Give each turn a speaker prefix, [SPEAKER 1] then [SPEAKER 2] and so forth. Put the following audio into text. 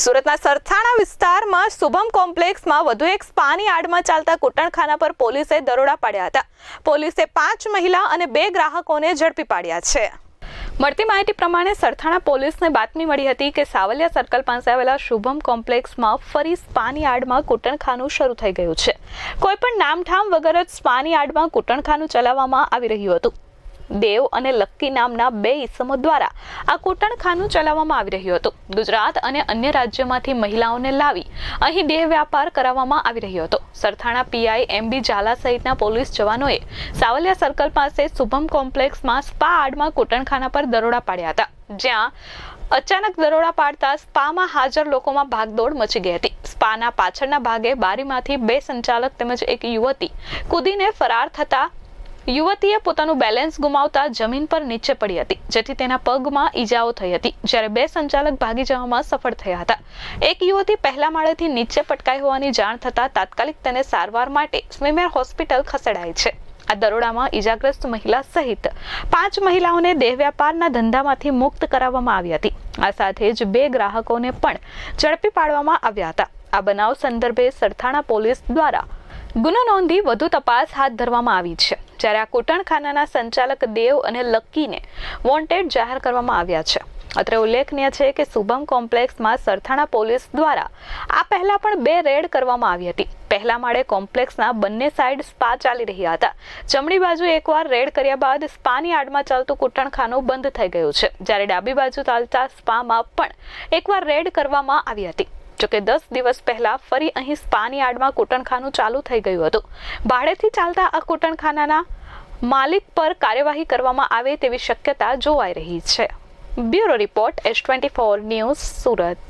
[SPEAKER 1] સુરતના સરથાણા વિસ્તારમાં શુભમ કોમ્પ્લેક્સમાં વધુ એક સ્પાની આડમાં ચાલતા કૂટણખાના પર પોલીસે દરોડા પાડ્યા હતા. પોલીસે પાંચ મહિલા અને બે ગ્રાહકોને ઝડપી પાડ્યા છે. મળતી માહિતી પ્રમાણે સરથાણા પોલીસને બાતમી મળી હતી કે સાવલિયા સર્કલ પાસે આવેલા શુભમ કોમ્પ્લેક્સમાં ફરી સ્પાની આડમાં કૂટણખાનું શરૂ થઈ ગયું છે. કોઈપણ નામઠામ વગર જ સ્પાની આડમાં કૂટણખાનું ચલાવવામાં આવી રહ્યું હતું. દેવ અને લક્કી નામના બે ઇસમો દ્વારા આ કૂટણખાનું ચલાવવામાં આવી રહ્યું હતું. ગુજરાત અને અન્ય રાજ્યોમાંથી મહિલાઓને લાવી અહીં દેહ વ્યાપાર કરાવવામાં આવી રહ્યો હતો. Sarthana PI M B Zala સહિતના પોલીસ જવાનોએ સાવલિયા સર્કલ પાસે શુભમ કોમ્પ્લેક્સમાં સ્પા આડમાં કૂટણખાના પર દરોડા પાડ્યા હતા. જ્યાં અચાનક દરોડા પાડતા સ્પામાં હાજર લોકોમાં ભાગદોડ મચી ગઈ હતી. સ્પાના પાછળના ભાગે બારીમાંથી બે સંચાલક તેમજ એક યુવતી કૂદીને ફરાર થતા યુવતીએ પોતાનું બેલેન્સ ગુમાવતા જમીન પર નીચે પડી હતી, જેથી તેના પગમાં ઈજાઓ થઈ હતી, જ્યારે બે સંચાલક ભાગી જવામાં સફળ થયા હતા. એક યુવતી પહેલા માળેથી નીચે પટકાઈ હોવાની જાણ થતાં તાત્કાલિક તેને સારવાર માટે સ્વિમેર હોસ્પિટલ ખસેડાઈ છે. આ દરોડામાં ઈજાગ્રસ્ત મહિલા સહિત પાંચ મહિલાઓને દેહ વ્યાપારના ધંધામાંથી મુક્ત કરાવવામાં આવી હતી. આ સાથે જ બે ગ્રાહકોને પણ ઝડપી પાડવામાં આવ્યા હતા. આ બનાવ સંદર્ભે સરથાણા પોલીસ દ્વારા ગુનો નોંધી વધુ તપાસ હાથ ધરવામાં આવી છે. જ્યારે આ કૂટણખાનાના સંચાલક દેવ અને લક્કીને વોન્ટેડ જાહેર કરવામાં આવ્યા છે. અત્રે ઉલ્લેખનીય છે કે શુભમ કોમ્પ્લેક્સમાં સરથાણા પોલીસ દ્વારા આ પહેલા પણ બે રેડ કરવામાં આવી હતી. પહેલા માળે કોમ્પ્લેક્સના બંને સાઈડ સ્પા ચાલી રહ્યા હતા. જમણી બાજુ એકવાર રેડ કર્યા બાદ સ્પાની આડમાં ચાલતું કૂટણખાનું બંધ થઈ ગયું છે. જ્યારે ડાબી બાજુ ચાલતા સ્પામાં પણ એકવાર રેડ કરવામાં આવી હતી. જોકે દસ દિવસ પહેલા ફરી અહીં સ્પાની આડમાં કૂટણખાનું ચાલુ થઈ ગયું હતું. ભાડેથી ચાલતા આ કુટણખાનાના માલિક પર કાર્યવાહી કરવામાં આવે તેવી શક્યતા જોવાઈ રહી છે. Bureau report, S twenty four news, Surat.